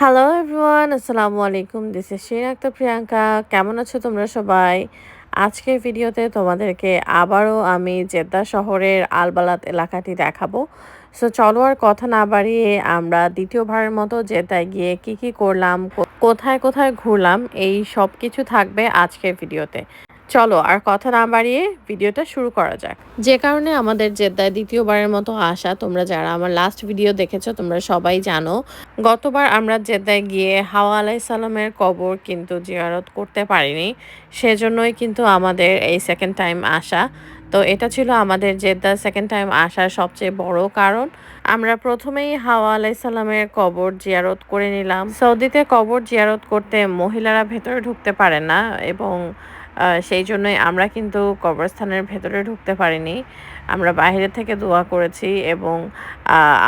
Hello everyone আসসালামু আলাইকুম this is Shin Akter Priyanka কেমন আছো তোমরা সবাই? আজকের ভিডিওতে তোমাদেরকে আবারও আমি জেদ্দা শহরের আলবালাত এলাকাটি দেখাবো। সো চলো আর কথা না বাড়িয়ে আমরা দ্বিতীয়বারের মতো জেদ্দায় গিয়ে কি কি করলাম কোথায় কোথায় ঘুরলাম, এই সব কিছু থাকবে আজকের ভিডিওতে। চলো আর কথা না বাড়িয়ে ভিডিওটা শুরু করা যাক। যে কারণে আমাদের জেদ্দায় দ্বিতীয়বারের মতো আসা তোমরা যারা আমার লাস্ট ভিডিও দেখেছ, তোমরা সবাই জানো। গতবার আমরা জেদ্দায় গিয়ে হাওয়া আলাই সালামের কবর কিন্তু জিয়ারত করতে পারিনি। সেজন্যই কিন্তু আমাদের এই সেকেন্ড টাইম আসা। তো এটা ছিল আমাদের জেদ্দা সেকেন্ড টাইম আসার সবচেয়ে বড় কারণ। আমরা প্রথমেই হাওয়া আলাই সালামের কবর জিয়ারত করে নিলাম। সৌদিতে কবর জিয়ারত করতে মহিলারা ভেতরে ঢুকতে পারে না এবং সেই জন্যই আমরা কিন্তু কবরস্থানের ভেতরে ঢুকতে পারিনি। আমরা বাইরে থেকে দোয়া করেছি এবং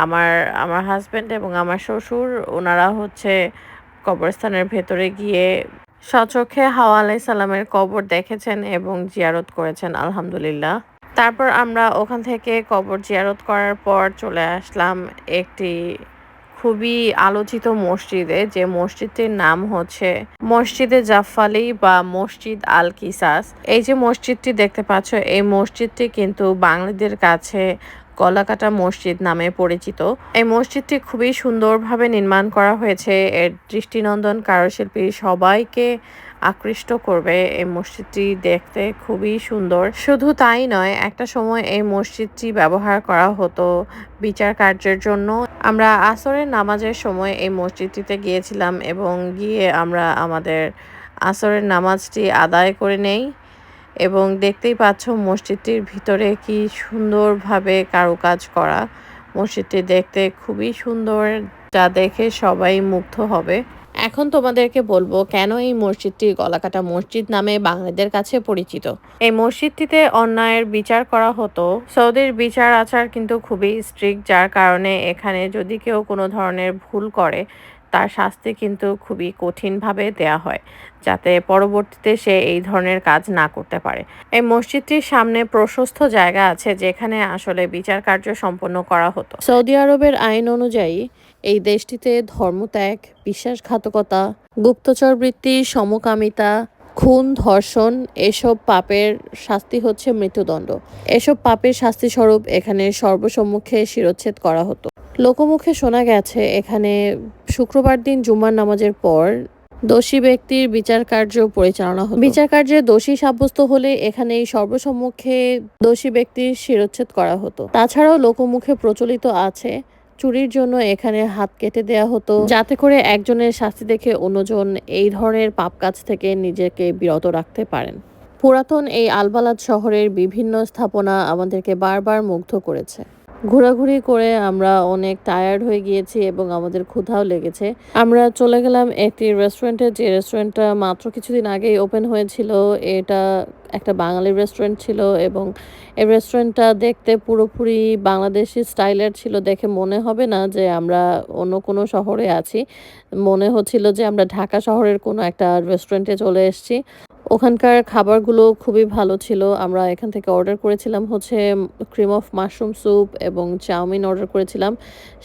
আমার আমার হাজব্যান্ড এবং আমার শ্বশুর, ওনারা হচ্ছে কবরস্থানের ভেতরে গিয়ে সচক্ষে হাওয়া আলাই সালামের কবর দেখেছেন এবং জিয়ারত করেছেন, আলহামদুলিল্লাহ। তারপর আমরা ওখান থেকে কবর জিয়ারত করার পর চলে আসলাম একটি খুবই আলোচিত মসজিদে, যে মসজিদটির নাম হচ্ছে মসজিদে জাফালি বা মসজিদ আল কিসাস এই যে মসজিদটি দেখতে পাচ্ছ, এই মসজিদটি কিন্তু বাঙালিদের কাছে গলাকাটা মসজিদ নামে পরিচিত। এই মসজিদটি খুবই সুন্দরভাবে নির্মাণ করা হয়েছে। এর দৃষ্টিনন্দন কারুশিল্পী সবাইকে আকৃষ্ট করবে। এই মসজিদটি দেখতে খুবই সুন্দর। শুধু তাই নয়, একটা সময় এই মসজিদটি ব্যবহার করা হতো বিচার কার্যের জন্য। আমরা আসরের নামাজের সময় এই মসজিদটিতে গিয়েছিলাম এবং গিয়ে আমরা আমাদের আসরের নামাজটি আদায় করে নেই। এবং দেখতেই পাচ্ছ মসজিদটির ভিতরে কি সুন্দরভাবে কারুকাজ করা। মসজিদটি দেখতে খুবই সুন্দর, যা দেখে সবাই মুগ্ধ হবে। এখন তোমাদেরকে বলব, কেন এই মসজিদটি গলাকাটা মসজিদ নামে বাঙালিদের কাছে পরিচিত? এই মসজিদটিতে অন্যায়ের বিচার করা হতো। সৌদির বিচার আচার কিন্তু খুবই স্ট্রিক্ট যার কারণে এখানে যদি কেউ কোনো ধরনের ভুল করে তার শাস্তি কিন্তু খুবই কঠিনভাবে দেয়া হয়, যাতে পরবর্তীতে সে এই ধরনের কাজ না করতে পারে। এই মসজিদটির সামনে প্রশস্ত জায়গা আছে, যেখানে আসলে বিচার কার্য সম্পন্ন করা হতো। সৌদি আরবের আইন অনুযায়ী, এই দেশটিতে ধর্মত্যাগ, বিশ্বাসঘাতকতা গুপ্তচর বৃত্তি সমকামিতা, খুন, ধর্ষণ, এসব পাপের শাস্তি হচ্ছে মৃত্যুদণ্ড। এসব পাপের শাস্তি স্বরূপ এখানে সর্বসম্মুখে শিরোচ্ছেদ করা হতো। লোকমুখে শোনা গেছে, এখানে শুক্রবার দিন জুম্মার নামাজের পর দোষী ব্যক্তির বিচার কার্য পরিচালনা হতো বিচার কার্যে দোষী সাব্যস্ত হলে এখানে সর্বসম্মুখে দোষী ব্যক্তির শিরোচ্ছেদ করা হতো। তাছাড়াও লোকমুখে প্রচলিত আছে, চুরির জন্য এখানে হাত কেটে দেয়া হতো। যাতে করে একজনের শাস্তি দেখে অন্যজন এই ধরনের পাপ কাজ থেকে নিজেকে বিরত রাখতে পারেন। পুরাতন এই আলবালাদ শহরের বিভিন্ন স্থাপনা আমাদেরকে বারবার মুগ্ধ করেছে। ঘোরাঘুরি করে আমরা অনেক টায়ার্ড হয়ে গিয়েছি এবং আমাদের ক্ষুধাও লেগেছে। আমরা চলে গেলাম একটি রেস্টুরেন্টে যে রেস্টুরেন্টটা মাত্র কিছুদিন আগেই ওপেন হয়েছিল। এটা একটা বাঙালি রেস্টুরেন্ট ছিল এবং এই রেস্টুরেন্টটা দেখতে পুরোপুরি বাংলাদেশি স্টাইলের ছিল। দেখে মনে হবে না যে আমরা অন্য কোনো শহরে আছি। মনে হচ্ছিল যে আমরা ঢাকা শহরের কোনো একটা রেস্টুরেন্টে চলে এসেছি। ওখানকার খাবারগুলো খুবই ভালো ছিল। আমরা এখান থেকে অর্ডার করেছিলাম হচ্ছে ক্রিম অফ মাশরুম স্যুপ এবং চাউমিন অর্ডার করেছিলাম।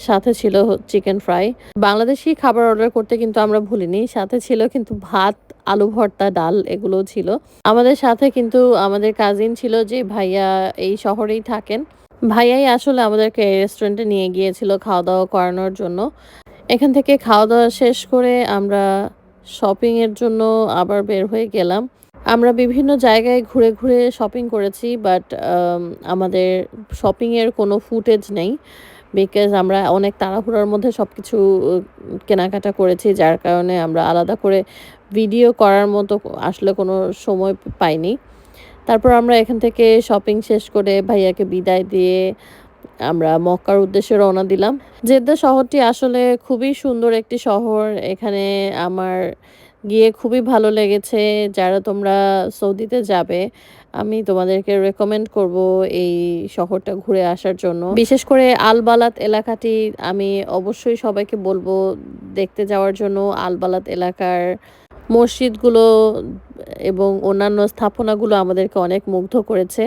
সাথে ছিল চিকেন ফ্রাই বাংলাদেশি খাবার অর্ডার করতে কিন্তু আমরা ভুলিনি। সাথে ছিল কিন্তু ভাত, আলু ভর্তা, ডাল এগুলো ছিল। আমাদের সাথে কিন্তু আমাদের কাজিন ছিল যে ভাইয়া এই শহরেই থাকেন। ভাইয়াই আসলে আমাদেরকে রেস্টুরেন্টে নিয়ে গিয়েছিল খাওয়া দাওয়া করানোর জন্য। এখান থেকে খাওয়া দাওয়া শেষ করে আমরা শপিং এর জন্য আবার বের হয়ে গেলাম। আমরা বিভিন্ন জায়গায় ঘুরে ঘুরে শপিং করেছি বাট আমাদের শপিং এর কোনো ফুটেজ নেই বিকজ আমরা অনেক তাড়াহুড়োর মধ্যে সব কিছু কেনাকাটা করেছি, যার কারণে আমরা আলাদা করে ভিডিও করার মতো আসলে কোনো সময় পাইনি। তারপর আমরা এখান থেকে শপিং শেষ করে ভাইয়াকে বিদায় দিয়ে আমরা মক্কার উদ্দেশ্যে রওনা দিলাম। জেদ্দা শহরটি আসলে খুবই সুন্দর একটি শহর। এখানে আমার গিয়ে খুবই ভালো লেগেছে। যারা তোমরা সৌদিতে যাবে, আমি তোমাদেরকে রেকমেন্ড করব এই শহরটা ঘুরে আসার জন্য। বিশেষ করে আলবালাত এলাকাটি আমি অবশ্যই সবাইকে বলব দেখতে যাওয়ার জন্য। আলবালাত এলাকার মসজিদগুলো এবং অন্যান্য স্থাপনাগুলো আমাদেরকে অনেক মুগ্ধ করেছে।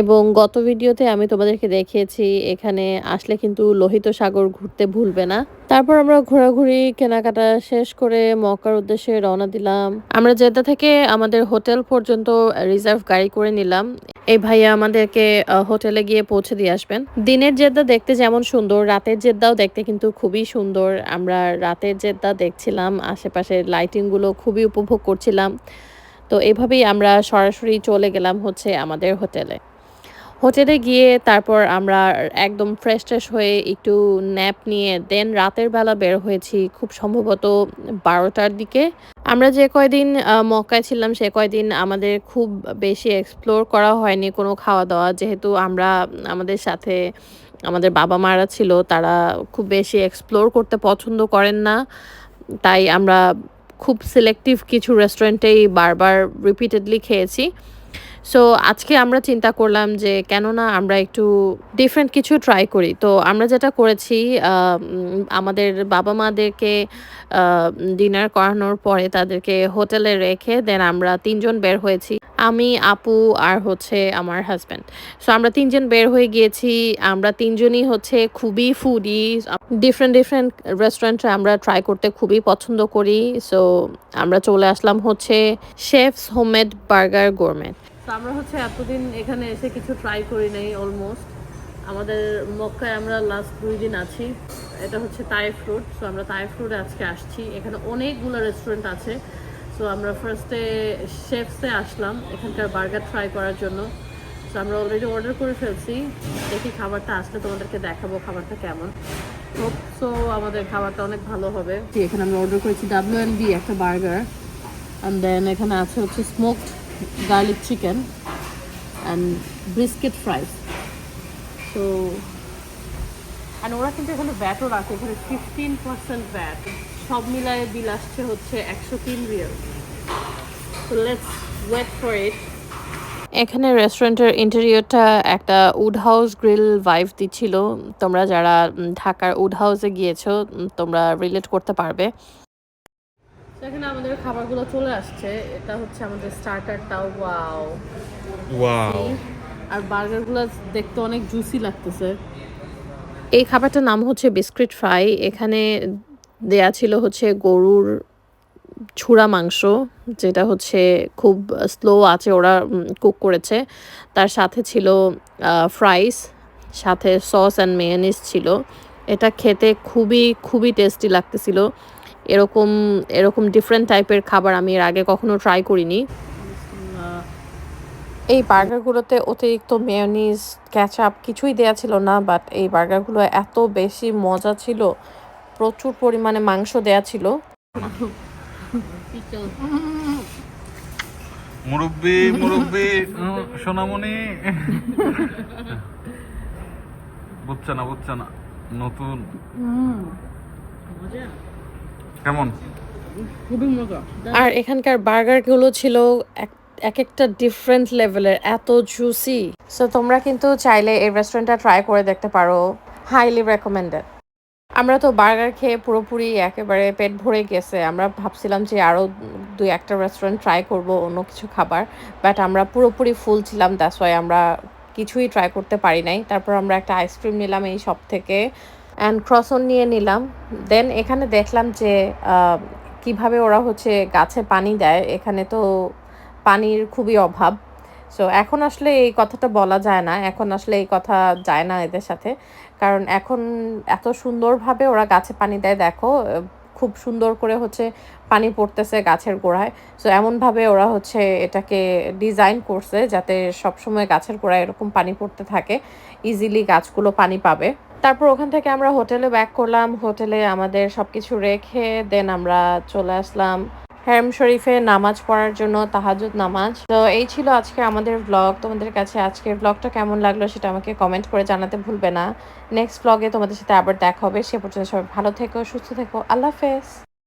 এবং গত ভিডিওতে আমি তোমাদেরকে দেখিয়েছি, এখানে আসলে কিন্তু লোহিত সাগর ঘুরতে ভুলবে না। তারপর আমরা ঘোরাঘুরি, কেনাকাটা শেষ করে মক্কার উদ্দেশ্যে রওনা দিলাম। আমরা জেদ্দা থেকে আমাদের হোটেল পর্যন্ত রিজার্ভ গাড়ি করে নিলাম। এই ভাইয়া আমাদেরকে হোটেলে গিয়ে পৌঁছে দিয়ে আসবেন। দিনের জেদ্দা দেখতে যেমন সুন্দর, রাতের জেদ্দাও দেখতে কিন্তু খুবই সুন্দর। আমরা রাতের জেদ্দা দেখছিলাম, আশেপাশে লাইটিংগুলো খুবই উপভোগ করছিলাম। তো এভাবেই আমরা সরাসরি চলে গেলাম হচ্ছে আমাদের হোটেলে। হোটেলে গিয়ে তারপর আমরা একদম ফ্রেশ ট্রেশ হয়ে একটু ন্যাপ নিয়ে দেন রাতের বেলা বের হয়েছি খুব সম্ভবত বারোটার দিকে। আমরা যে কয়দিন মক্কায় ছিলাম সে কয়দিন আমাদের খুব বেশি এক্সপ্লোর করা হয়নি কোনো খাওয়া দাওয়া যেহেতু আমরা আমাদের সাথে আমাদের বাবা মারা ছিল, তারা খুব বেশি এক্সপ্লোর করতে পছন্দ করেন না। তাই আমরা খুব সিলেক্টিভ কিছু রেস্টুরেন্টেই বারবার রিপিটেডলি খেয়েছি। সো আজকে আমরা চিন্তা করলাম যে কেননা আমরা একটু ডিফারেন্ট কিছু ট্রাই করি। তো আমরা যেটা করেছি আমাদের বাবা মাদেরকে ডিনার করানোর পরে তাদেরকে হোটেলে রেখে দেন আমরা তিনজন বের হয়েছি। আমি, আপু আর হচ্ছে আমার হাজব্যান্ড সো আমরা তিনজন বের হয়ে গিয়েছি। আমরা তিনজনই হচ্ছে খুবই ফুডি ডিফারেন্ট ডিফারেন্ট রেস্টুরেন্টে আমরা ট্রাই করতে খুবই পছন্দ করি। সো আমরা চলে আসলাম হচ্ছে শেফস হোমমেড বার্গার গোরমেট তো আমরা হচ্ছে এতদিন এখানে এসে কিছু ট্রাই করি নাই অলমোস্ট আমাদের মক্কায় আমরা লাস্ট দুই দিন আছি। এটা হচ্ছে তাই ফ্রুট সো আমরা তাই ফ্রুটে আজকে আসছি। এখানে অনেকগুলো রেস্টুরেন্ট আছে। সো আমরা ফার্স্টে শেফসে আসলাম এখানকার বার্গার ট্রাই করার জন্য। সো আমরা অলরেডি অর্ডার করে ফেলছি। দেখি খাবারটা আসলে তোমাদেরকে দেখাবো খাবারটা কেমন। সো আমাদের খাবারটা অনেক ভালো হবে। এখানে আমরা অর্ডার করেছি ডাব্লিউ এন বি একটা বার্গার অ্যান্ড দেন এখানে আছে হচ্ছে smoked garlic chicken and brisket fries তো অ্যান্ড ওরা কিন্তু এখানে ব্যাটও রাখে, এখানে ফিফটিন পার্সেন্ট ব্যাট সব মিলায়ে বিল আসছে হচ্ছে একশো তিন রিয়াল। তো লেটস ওয়েট ফর ইট এখানে রেস্টুরেন্টের ইন্টেরিয়রটা একটা উড হাউস গ্রিল ভাইভ দিচ্ছিল। তোমরা যারা ঢাকার উড হাউসে গিয়েছো তোমরা রিলেট করতে পারবে। এখানে আমাদের খাবারগুলো চলে আসছে। এটা হচ্ছে আমাদের স্টার্টারটাও ওয়াও। ওয়াও। আর বার্গারগুলো দেখতে অনেক জুসি লাগতেছে। এই খাবারটার নাম হচ্ছে বিস্কিট ফ্রাই। এখানে দেয়া ছিল হচ্ছে গরুর ছুরা মাংস যেটা হচ্ছে খুব স্লো আছে ওরা কুক করেছে। তার সাথে ছিল ফ্রাইস সাথে সস অ্যান্ড মেয়নিস ছিল। এটা খেতে খুবই খুবই টেস্টি লাগতেছিল। এরকম এরকম ডিফারেন্ট টাইপের খাবার আমি এর আগে কখনো ট্রাই করিনি। এই বার্গারগুলোতে অতিরিক্ত মেয়নিজ ক্যাচআপ কিছুই দেয়া ছিল না বাট এই বার্গারগুলো এত বেশি মজা ছিল প্রচুর পরিমাণে মাংস দেয়া ছিল। মুরব্বি মুরব্বি সোনামণি। বুঝছে না বুঝছে না নতুন। কেমন? আর এখানকার বার্গারগুলো ছিল এক এক একটা ডিফারেন্ট লেভেলের এত জুসি সো তোমরা কিন্তু চাইলে এই রেস্টুরেন্টটা ট্রাই করে দেখতে পারো। হাইলি রেকমেন্ডেড আমরা তো বার্গার খেয়ে পুরোপুরি একেবারে পেট ভরে গেছে। আমরা ভাবছিলাম যে আরও দুই একটা রেস্টুরেন্ট ট্রাই করব অন্য কিছু খাবার। বাট আমরা পুরোপুরি ফুল ছিলাম দ্যাটস ওয়াই আমরা কিছুই ট্রাই করতে পারি নাই। তারপর আমরা একটা আইসক্রিম নিলাম এই শপ থেকে। অ্যান্ড ক্রসন নিয়ে নিলাম। দেন এখানে দেখলাম যে কীভাবে ওরা হচ্ছে গাছে পানি দেয়। এখানে তো পানির খুবই অভাব। সো এখন আসলে এই কথাটা বলা যায় না। এখন আসলে এই কথা যায় না এদের সাথে। কারণ এখন এত সুন্দরভাবে ওরা গাছে পানি দেয়, দেখো খুব সুন্দর করে হচ্ছে পানি পড়তেছে গাছের গোড়ায়। সো এমনভাবে ওরা হচ্ছে এটাকে ডিজাইন করছে যাতে সবসময় গাছের গোড়ায় এরকম পানি পড়তে থাকে। ইজিলি গাছগুলো পানি পাবে। তারপর ওখান থেকে আমরা হোটেলে ব্যাক করলাম। হোটেলে আমাদের সব কিছু রেখে দেন আমরা চলে আসলাম হ্যারম শরীফে নামাজ পড়ার জন্য তাহাজুদ নামাজ। তো এই ছিল আজকে আমাদের ব্লগ তোমাদের কাছে আজকের ব্লগটা কেমন লাগল সেটা আমাকে কমেন্ট করে জানাতে ভুলবে না। নেক্সট ব্লগে তোমাদের সাথে আবার দেখা হবে। সে পর্যন্ত সবাই ভালো থেকো, সুস্থ থেকো। আল্লাহ হাফেজ।